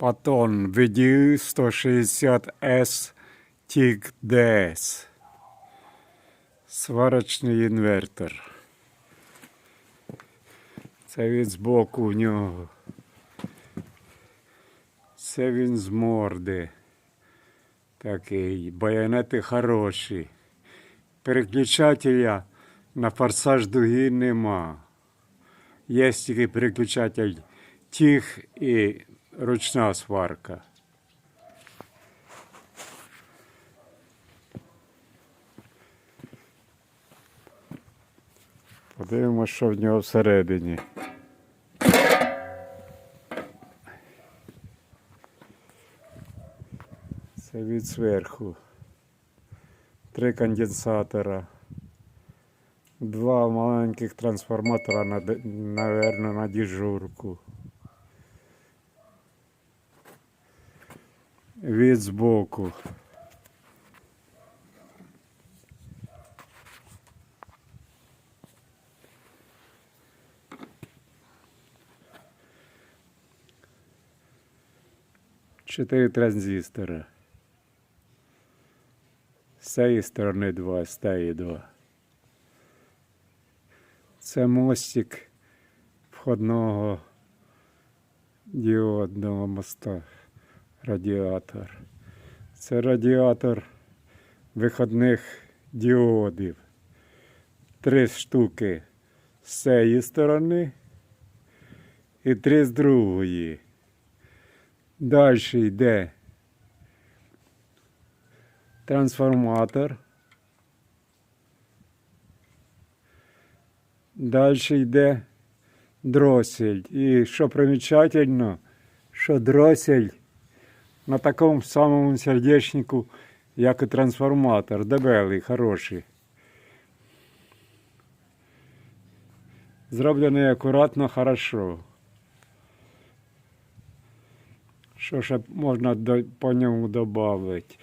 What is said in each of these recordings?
Патон VDU 160S TIG DS. Сварочний інвертор. Це він збоку у нього. Це він з морди. Такий. Байонети хороші. Переключателя на форсаж дуги нема. Є тільки переключатель тих і ручна сварка. Подивимося, що в нього всередині. Це від зверху. Три конденсатора. Два маленьких трансформатора, на, де- наверно, на дежурку. Від збоку. Чотири транзистора. З цієї сторони два, з тієї два. Це мостик входного діодного моста. Радіатор. Це радіатор виходних діодів. Три штуки з цієї сторони і три з другої. Далі йде трансформатор. Далі йде дросель. І що примічательно, що дросель на такому самому сердечнику, як і трансформатор. Дебелий, хороший. Зроблений акуратно, хорошо. Що ще можна до, по ньому додати?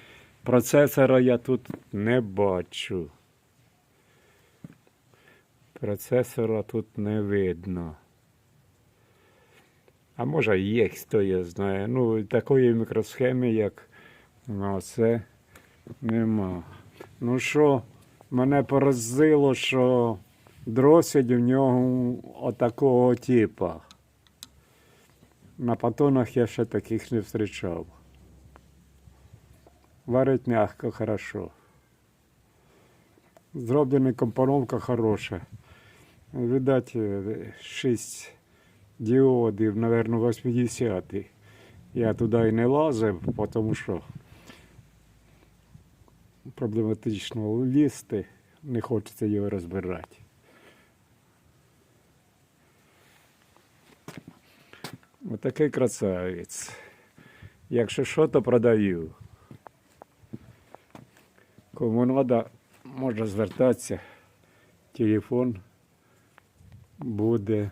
Процесора я тут не бачу. Процесора тут не видно. А може є, хто я знає. Ну, такої мікросхеми, як ну, це нема. Ну що, мене поразило, що дросить у нього отакого типа. На патонах я ще таких не зустрічав. Варить м'яко, хорошо. Зроблена компоновка хороша. Видать, е, 6 діодів, наверное, 80-ті. Я туди і не лазив, тому що проблематично лізти, не хочеться його розбирати. Отакий красавець. Якщо що, то продаю. Кому треба, можна звертатися. Телефон буде